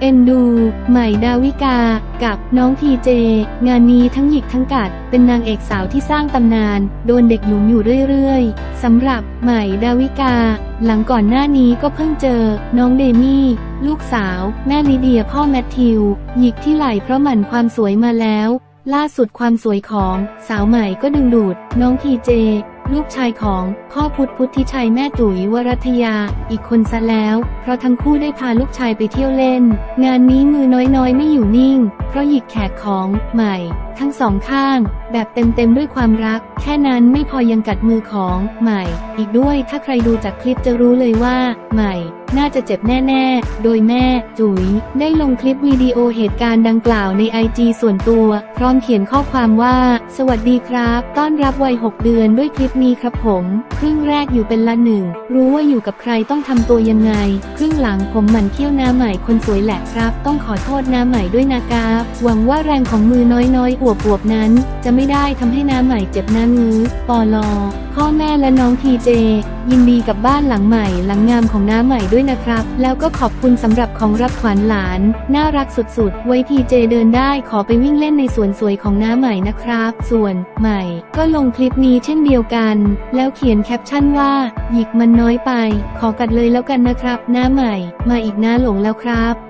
เอ็นดู ใหม่ดาวิกา กับน้องทีเจ งานนี้ทั้งหยิกทั้งกัด เป็นนางเอกสาวที่สร้างตำนาน โดนเด็กหยุมอยู่เรื่อยๆ สำหรับใหม่ดาวิกา หลังก่อนหน้านี้ก็เพิ่งเจอ น้องเดมี่ ลูกสาว แม่ลิเดียพ่อแมทธิว หยิกที่ไหลเพราะหมั่นความสวยมาแล้ว ล่าสุดความสวยของสาวใหม่ก็ดึงดูด น้องทีเจ ลูกชายของพ่อพุทธพุทธิชัยแม่ตุ๋ยวรัตยา อีกคนซะแล้ว เพราะทั้งคู่ได้พาลูกชายไปเที่ยวเล่น งานนี้มือน้อยๆ ไม่อยู่นิ่งเพราะหยิกแขกของใหม่ ทั้งสองข้าง แบบเต็มๆด้วยความรัก แค่นั้นไม่พอยังกัดมือของใหม่ อีกด้วยถ้าใครดูจากคลิปจะรู้เลยว่า ใหม่ น่าจะเจ็บแน่ๆ โดยแม่ จุ๋ย ได้ลงคลิปวิดีโอเหตุการณ์ดังกล่าวในไอจส่วนตัว พร้อมเขียนข้อความว่า สวัสดีครับ ต้อนรับวัย 6 เดือนด้วยคลิปนี้ครับผม ครึ่งแรกอยู่เป็นละหนึ่ง รู้ว่าอยู่กับใครต้องทำตัวยังไง ครึ่งหลังผมหมั่นเคี้ยวหน้าใหม่คนสวยแหละครับ ต้องขอโทษหน้าใหม่ด้วยนะครับหวังว่าแรงของมือน้อยๆอวบๆนั้น จะไม่ได้ทำให้น้าใหม่เจ็บหน้างื้อปอลอพ่อแม่และน้องทีเจ ยินดีกับบ้านหลังใหม่หลังงามของน้าใหม่ด้วยนะครับ แล้วก็ขอบคุณสำหรับของรับขวัญหลาน น่ารักสุดๆ ไว้ทีเจเดินได้ขอไปวิ่งเล่นในสวนสวยของน้าใหม่นะครับ ส่วนใหม่ ก็ลงคลิปนี้เช่นเดียวกัน แล้วเขียนแคปชั่นว่า หยิกมันน้อยไป ขอกัดเลยแล้วกันนะครับ น้าใหม่ มาอีกน้าหลงแล้วครับ